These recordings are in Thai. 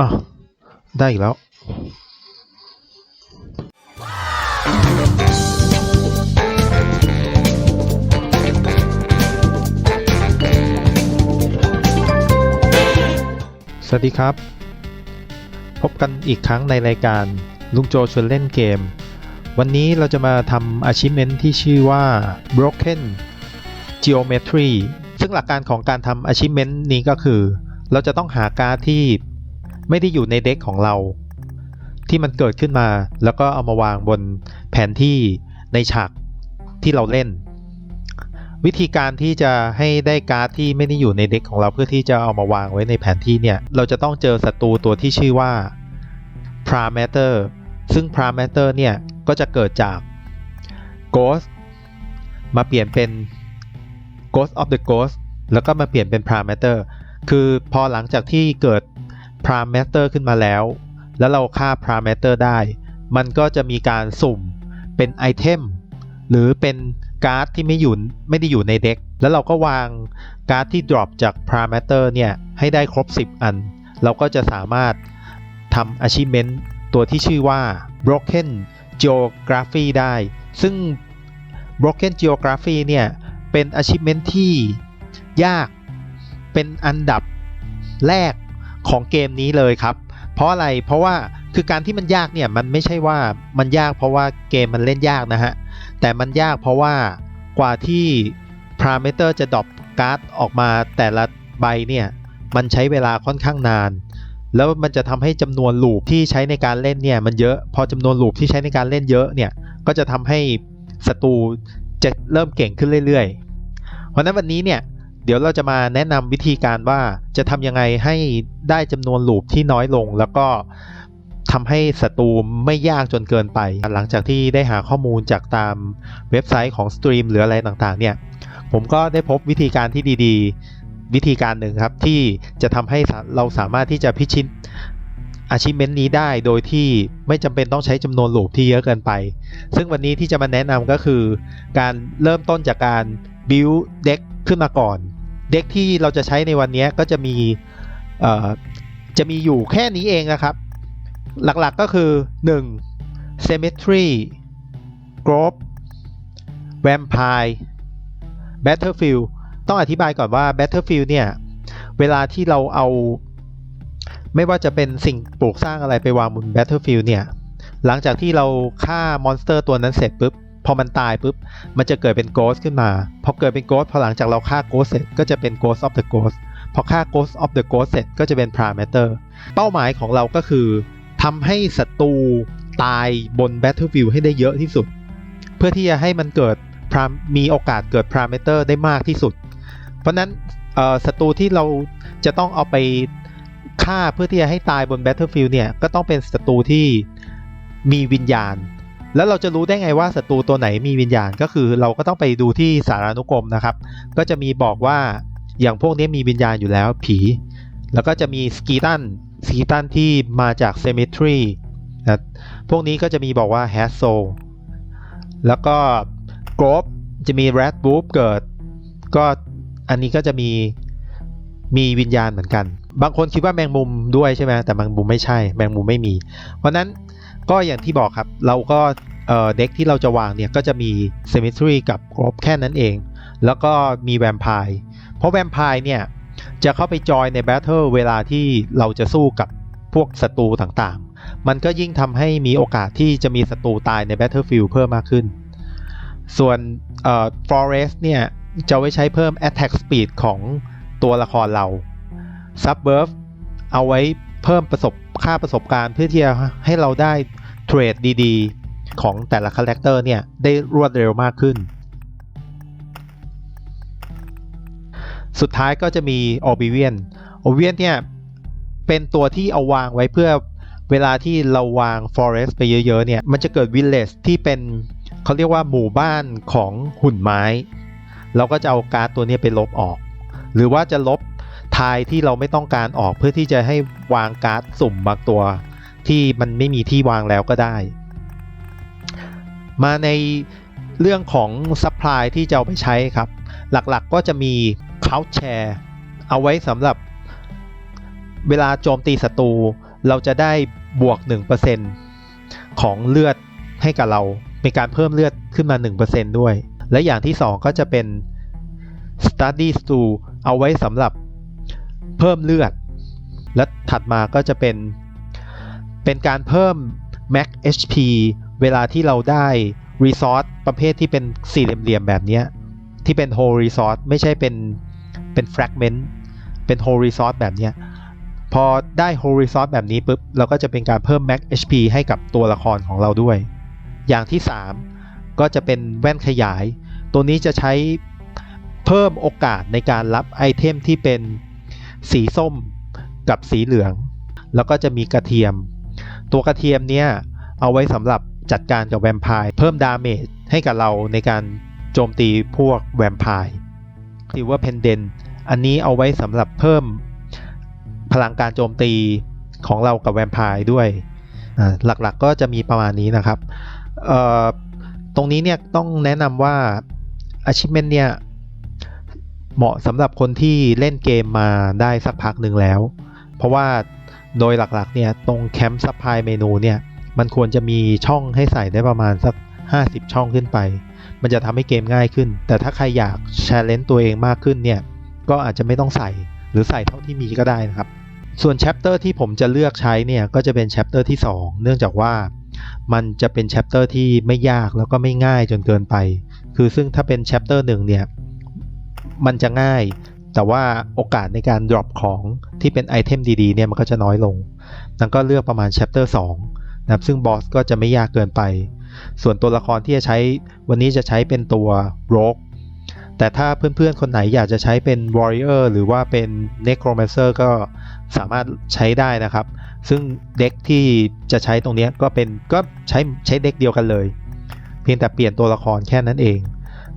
อะได้อีกแล้ว สวัสดีครับ พบกันอีกครั้งในรายการลุงโจชวนเล่นเกม วันนี้เราจะมาทำ achievement ที่ชื่อว่า broken geometry ซึ่งหลักการของการทำ achievement นี้ก็คือ เราจะต้องหาการ์ดที่ ไม่ได้อยู่ในเด็กของเรา ที่มันเกิดขึ้นมา แล้วก็เอามาวางบนแผนที่ในฉากที่เราเล่น วิธีการที่จะให้ได้การ์ดที่ไม่ได้อยู่ในเด็กของเราเพื่อที่จะเอามาวางไว้ในแผนที่เนี่ย เราจะต้องเจอศัตรูตัวที่ชื่อว่า Parameter ซึ่ง Parameter เนี่ย ก็จะเกิดจาก Ghost มาเปลี่ยนเป็น Ghost of the Ghost แล้วก็มาเปลี่ยนเป็น Parameter คือพอหลังจากที่เกิด Parameter ขึ้นมาแล้ว แล้วเราฆ่า Parameter ได้ มันก็จะมีการสุ่มเป็นไอเทมหรือเป็นการ์ดที่ไม่อยู่ไม่ได้อยู่ในเด็กแล้วเราก็วางการ์ดที่ drop จาก parameter เนี่ยให้ได้ครบ 10 อัน เราก็จะสามารถทำ achievement ตัวที่ชื่อว่า broken geography ได้ ซึ่ง broken geography เนี่ยเป็น achievement ที่ยากเป็นอันดับแรก ของเกมนี้เลยครับ เพราะอะไรเพราะว่าคือการที่มันยากเนี่ยมันไม่ใช่ว่ามันยากเพราะว่าเกมมันเล่นยากนะฮะแต่มันยากเพราะว่ากว่าที่ parameter จะดรอปการ์ดออกมาแต่ละใบเนี่ยมันใช้เวลาค่อนข้างนาน แล้วมันจะทำให้จำนวนลูปที่ใช้ในการเล่นเนี่ยมันเยอะพอจำนวนลูปที่ใช้ในการเล่นเยอะเนี่ยก็จะทำให้ศัตรูจะเริ่มเก่งขึ้นเรื่อยๆ เพราะฉะนั้นวันนี้เนี่ย เดี๋ยวเราจะมาแนะนำวิธีการว่าจะทำยังไงให้ได้จำนวนลูปที่น้อยลง แล้วก็ทำให้ศัตรูไม่ยากจนเกินไป หลังจากที่ได้หาข้อมูลจากตามเว็บไซต์ของสตรีมหรืออะไรต่างๆเนี่ยผมก็ได้พบวิธีการที่ดีๆ วิธีการหนึ่งครับ ที่จะทำให้เราสามารถที่จะพิชิต achievement นี้ได้โดยที่ไม่จำเป็นต้องใช้จำนวนลูปที่เยอะเกินไป ซึ่งวันนี้ที่จะมาแนะนำก็คือ การเริ่มต้นจากการ build deck ขึ้นมาก่อน เด็กที่เราจะใช้ในวันนี้ก็จะมีจะมีอยู่แค่นี้เองนะครับ หลักๆก็คือ 1. Symmetry Grove Vampire Battlefield ต้องอธิบายก่อนว่า Battlefield เนี่ย เวลาที่เราเอา ไม่ว่าจะเป็นสิ่งปลูกสร้างอะไรไปวางบน Battlefield เนี่ย หลังจากที่เราฆ่ามอนสเตอร์ตัวนั้นเสร็จปุ๊บ พอมันตายปุ๊บมันจะเกิดเป็นโกสขึ้นมาพอเกิดเป็นโกสพอหลังจากเราฆ่าโกสเสร็จก็จะเป็น Ghost of the Ghost พอฆ่า Ghost of the Ghost เสร็จก็จะเป็น Parameter เป้าหมายของเราก็คือทำให้ศัตรูตายบน Battlefield ให้ได้เยอะที่สุด เพื่อที่จะให้มันเกิดมีโอกาสเกิด Parameter ได้มากที่สุด เพราะนั้นศัตรูที่เราจะต้องเอาไปฆ่าเพื่อที่จะให้ตายบน Battlefield เนี่ยก็ต้องเป็นศัตรูที่มีวิญญาณ แล้วเราจะรู้ได้ไงว่าศัตรูตัวไหนมีวิญญาณก็คือเราก็ต้องไปดูที่สารานุกรมนะครับ ก็จะมีบอกว่าอย่างพวกนี้มีวิญญาณอยู่แล้วผี แล้วก็จะมีสกีตันสกีตันที่มาจากเซมิทรีนะพวกนี้ก็จะมีบอกว่าแฮสโซแล้วก็กรอบจะมีแรดบูฟเกิด ก็อันนี้ก็จะมีมีวิญญาณเหมือนกัน บางคนคิดว่าแมงมุมด้วยใช่ไหมแต่แมงมุมไม่ใช่ แมงมุมไม่มี เพราะนั้น ก็อย่างที่บอกครับเราก็เด็กที่เราจะวางเนี่ยก็จะมี Symmetry กับกรอบแค่นั้นเอง แล้วก็มีแวมไพร์เพราะแวมไพร์เนี่ยจะเข้าไปจอยในแบทเทิลเวลาที่เราจะสู้กับพวกศัตรูต่างๆ มันก็ยิ่งทำให้มีโอกาสที่จะมีศัตรูตายใน Battlefield เพิ่มมากขึ้น ส่วนเอ่อ Forest เนี่ยจะไว้ใช้เพิ่ม Attack Speed ของตัวละครเรา Subverb เอาไว้เพิ่มประสบค่าประสบการณ์เพื่อที่จะให้เราได้ เทรดดีๆ ของแต่ละคาแรคเตอร์เนี่ย ได้รวดเร็วมากขึ้น สุดท้ายก็จะมี Oblivion Oblivion เนี่ย เป็นตัวที่เอาวางไว้เพื่อเวลาที่เราวาง Forest ไปเยอะๆ เนี่ย มันจะเกิด Village ที่เป็นเขาเรียกว่าหมู่บ้านของหุ่นไม้ เราก็จะเอาการ์ดตัวนี้ไปลบออก หรือว่าจะลบทายที่เราไม่ต้องการออกเพื่อที่จะให้วางการ์ดสุ่มบางตัว ที่มันไม่มีที่วางแล้วก็ได้ มาในเรื่องของซัพพลายที่จะเอาไปใช้ครับ หลักๆก็จะมี Couch Share เอาไว้สำหรับเวลาโจมตีศัตรูเราจะได้บวก 1%ของเลือดให้กับเราเป็นการเพิ่มเลือดขึ้นมา 1%ด้วย และอย่างที่ 2 ก็จะเป็น study stool เอาไว้สำหรับเพิ่มเลือด และถัดมาก็จะเป็น เป็นการเพิ่ม max HP เวลาที่เราได้ resource ประเภทที่เป็นสี่เหลี่ยมๆแบบนี้ที่เป็น whole resource ไม่ใช่เป็นเป็น fragment เป็น whole resource แบบนี้พอได้ whole resource แบบนี้ปุ๊บเราก็จะเป็นการเพิ่ม max HP ให้กับตัวละครของเราด้วย อย่างที่ 3 ก็จะเป็นแว่นขยาย ตัวนี้จะใช้เพิ่มโอกาสในการรับไอเทมที่เป็นสีส้มกับสีเหลือง แล้วก็จะมีกระเทียม ตัวกระเทียมเนี้ยเอาไว้สำหรับจัดการกับแวมไพร์เพิ่มดาเมจให้กับเราในการโจมตีพวกแวมไพร์ซิลเวอร์เพนเดนอันนี้เอาไว้สำหรับเพิ่มพลังการโจมตีของเรากับแวมไพร์ด้วยหลักๆก็จะมีประมาณนี้นะครับตรงนี้เนี่ยต้องแนะนำว่า achievement เนี่ยเหมาะสำหรับคนที่เล่นเกมมาได้สักพักหนึ่งแล้ว เพราะว่า โดยหลักๆเนี่ยตรงแคมป์ซัพพลายเมนูเนี่ยมันควรจะมีช่องให้ใส่ได้ประมาณสัก 50 ช่องขึ้นไป มันจะทำให้เกมง่ายขึ้น แต่ถ้าใครอยากแชร์เลนตัวเองมากขึ้นเนี่ยก็อาจจะไม่ต้องใส่หรือใส่เท่าที่มีก็ได้นะครับ ส่วนแชปเตอร์ที่ผมจะเลือกใช้เนี่ยก็จะเป็นแชปเตอร์ที่ 2 เนื่องจากว่ามันจะเป็นแชปเตอร์ที่ไม่ยากแล้วก็ไม่ง่ายจนเกินไป คือซึ่งถ้าเป็นแชปเตอร์หนึ่งเนี่ยมันจะง่าย แต่ว่าโอกาสในการ drop ของที่เป็นไอเทมดีๆเนี่ยมันก็จะน้อยลง นั้นก็เลือกประมาณ chapter 2นะครับซึ่งบอสก็จะไม่ยากเกินไป ส่วนตัวละครที่จะใช้วันนี้จะใช้เป็นตัว rogue แต่ถ้าเพื่อนๆ คนไหนอยากจะใช้เป็น warrior หรือว่าเป็น necromancer ก็สามารถใช้ได้นะครับ ซึ่งเด็กที่จะใช้ตรงนี้ก็เป็นก็ใช้ใช้เด็กเดียวกันเลย เพียงแต่เปลี่ยนตัวละครแค่นั้นเอง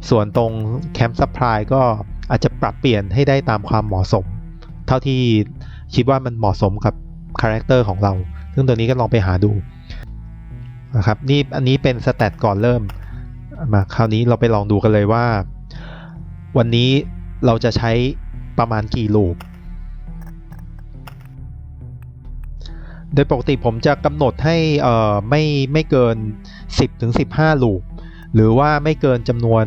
ส่วนตรง Camp Supply ก็ อาจจะปรับเปลี่ยนให้ได้ตามความเหมาะสม เท่าที่คิดว่ามันเหมาะสมกับคาแรคเตอร์ของเรา ซึ่งตัวนี้ก็ลองไปหาดูนะครับนี่อันนี้เป็นสแตทก่อนเริ่มมาคราวนี้เราไปลองดูกันเลยว่า วันนี้เราจะใช้ประมาณกี่ลูปโดยปกติผมจะกำหนดให้ไม่ไม่เกิน 10ถึง15 ลูปหรือว่าไม่เกินจำนวน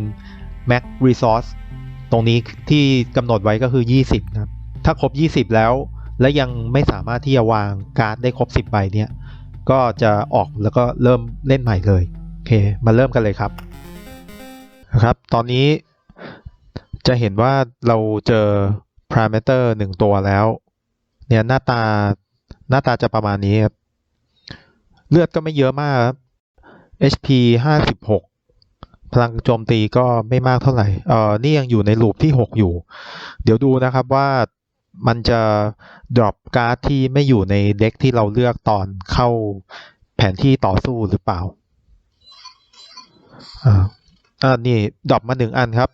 Max Resource ตรงนี้ที่กำหนดไว้ก็คือ 20นะครับถ้าครบ 20 แล้ว และยังไม่สามารถที่จะวางการ์ดได้ครบ 10ใบเนี่ยก็จะออกแล้วก็เริ่มเล่นใหม่เลยโอเคมาเริ่มกันเลยครับนะครับตอนนี้จะเห็นว่าเราเจอ parameter หนึ่งตัวแล้ว เนี่ยหน้าตาหน้าตาจะประมาณนี้ครับ เลือดก็ไม่เยอะมากครับ HP 56 พลังโจมตีก็ไม่มากเท่าไหร่เอ่อนี่ยังอยู่ในลูปที่ 6 อยู่ เดี๋ยวดูนะครับว่ามันจะ drop การ์ดที่ไม่อยู่ในเด็กที่เราเลือกตอนเข้าแผนที่ต่อสู้หรือเปล่าอ่าอ่านี่ดรอปมาหนึ่งอันครับ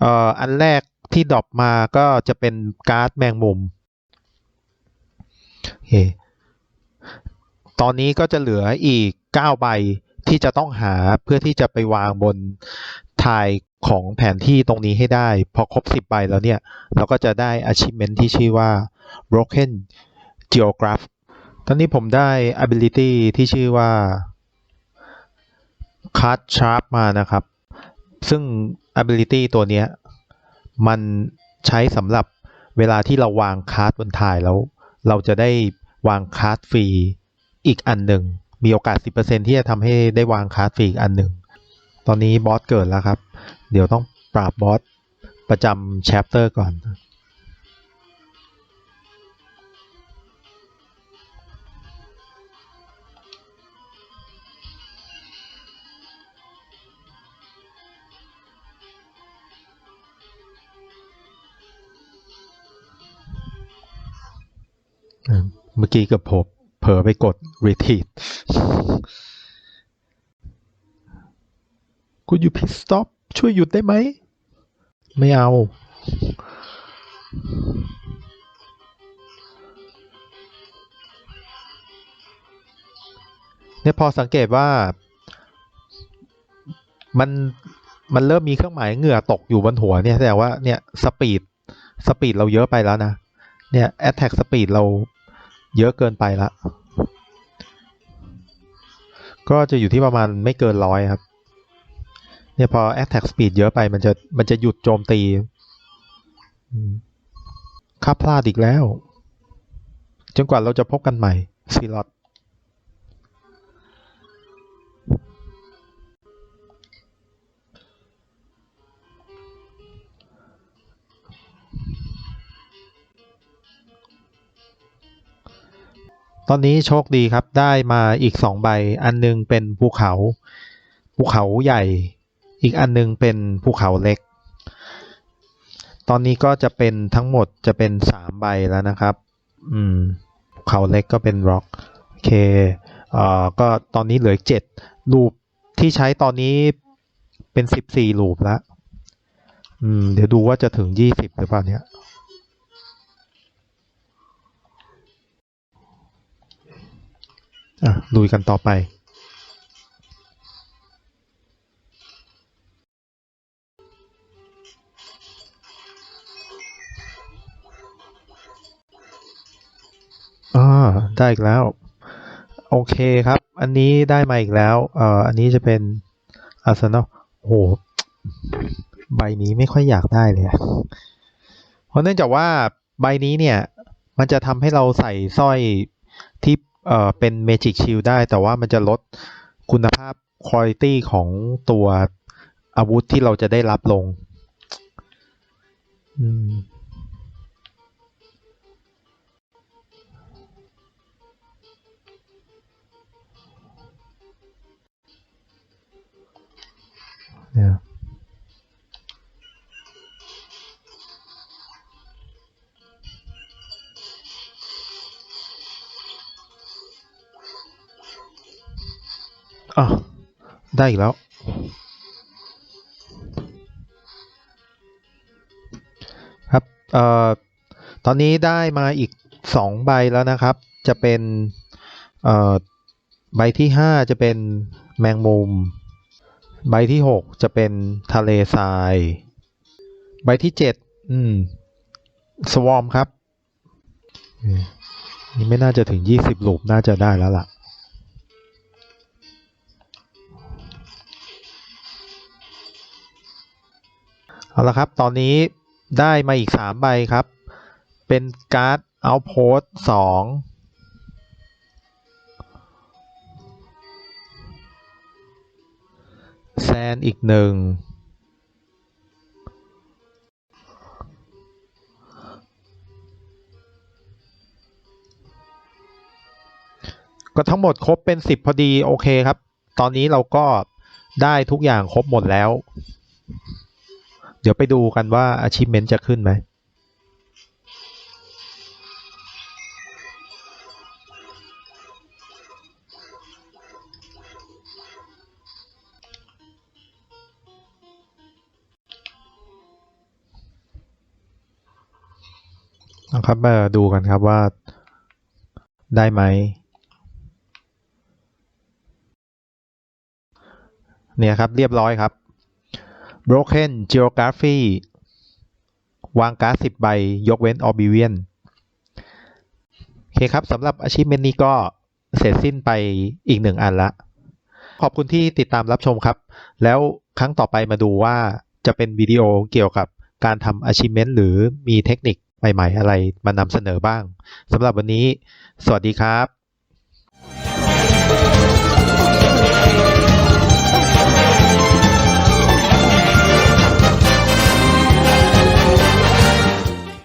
เอ่ออันแรกที่ดรอปมาก็จะเป็นการ์ดแมงมุมโอเคตอนนี้ก็จะเหลืออีก 9 ใบ ที่จะต้องหาเพื่อที่จะไปวางบนทายของแผนที่ตรงนี้ให้ได้ พอครบ 10ใบแล้วเนี่ย เราก็จะได้ achievement ที่ชื่อว่า broken geograph ตอนนี้ผมได้ ability ที่ชื่อว่า card sharp มานะครับ ซึ่ง ability ตัวนี้มันใช้สำหรับเวลาที่เราวางคาร์ดบนทายแล้ว เราจะได้วางคาร์ดฟรีอีกอันหนึ่ง มีโอกาส 10%ที่จะทำให้ได้วางคาร์ดฟรีอีกอันหนึ่ง ตอนนี้บอสเกิดแล้วครับ เดี๋ยวต้องปราบบอสประจำแชปเตอร์ก่อนเมื่อกี้กับผมเผลอไปกด retreat Could you please stop ช่วยหยุดได้ไหม ไม่เอา เนี่ยพอสังเกตว่า มันมันเริ่มมีเครื่องหมายเหงื่อตกอยู่บนหัวเนี่ยแสดงว่าเนี่ยสปีดสปีดเราเยอะไปแล้วนะ เนี่ย attack speed เราเยอะเกินไปละ ก็จะอยู่ที่ประมาณไม่เกินร้อยครับเนี่ยพอ attack speed เยอะไปมันจะมันจะหยุดโจมตีข้าพลาดอีกแล้ว จนกว่าเราจะพบกันใหม่ซีลอต ตอนนี้โชคดีครับได้มาอีกสองใบ อันหนึงเป็นภูเขา ภูเขาใหญ่ อีกอันหนึงเป็นภูเขาเล็ก ตอนนี้ก็จะเป็นทั้งหมดจะเป็นสามใบแล้วนะครับ อืม ภูเขาเล็กก็เป็นร็อกโอเคเอ่อก็ตอนนี้เหลือเจ็ดลูปที่ใช้ตอนนี้เป็นสิบสี่ลูปแล้วอืม เดี๋ยวดูว่าจะถึงยี่สิบหรือเปล่าเนี่ย ลุยกันต่อไป อ่า ได้อีกแล้ว โอเคครับ อันนี้ได้มาอีกแล้วเอ่ออันนี้จะเป็นอาร์เซนอลโอ้โห ใบนี้ไม่ค่อยอยากได้เลย เพราะเนื่องจากว่าใบนี้เนี่ย มันจะทำให้เราใส่สร้อย เอ่อเป็นเมจิกชิลได้ แต่ว่ามันจะลดคุณภาพคุณภาพของตัวอาวุธที่เราจะได้รับลง อืมเนี่ย อะได้อีกแล้ว ครับเอ่อตอนนี้ได้มาอีกสองใบแล้วนะครับ จะเป็นเอ่อใบที่ห้าจะเป็นแมงมุม ใบที่หกจะเป็นทะเลทราย ใบที่เจ็ดอืมสวอมครับนี่ไม่น่าจะถึงยี่สิบลูปน่าจะได้แล้วล่ะ เอาละครับ ตอนนี้ได้มาอีกสามใบครับ เป็นการ์ดเอาโพสสองแซนอีกหนึ่งก็ทั้งหมดครบเป็นสิบพอดี โอเคครับ ตอนนี้เราก็ได้ทุกอย่างครบหมดแล้ว เดี๋ยวไปดูกันว่า achievement จะขึ้นไหมนะครับมาดูกันครับว่าได้ไหมเนี่ยครับเรียบร้อยครับ Broken Geography วางการ์ด10 ใบ ยกเว้น Oblivion โอเคครับสำหรับ Achievement นี้ก็เสร็จสิ้นไปอีกหนึ่งอันละ ขอบคุณที่ติดตามรับชมครับ แล้วครั้งต่อไปมาดูว่าจะเป็นวิดีโอเกี่ยวกับการทำ Achievement หรือมีเทคนิคใหม่ ๆ อะไรมานำเสนอบ้างสำหรับวันนี้ สวัสดีครับ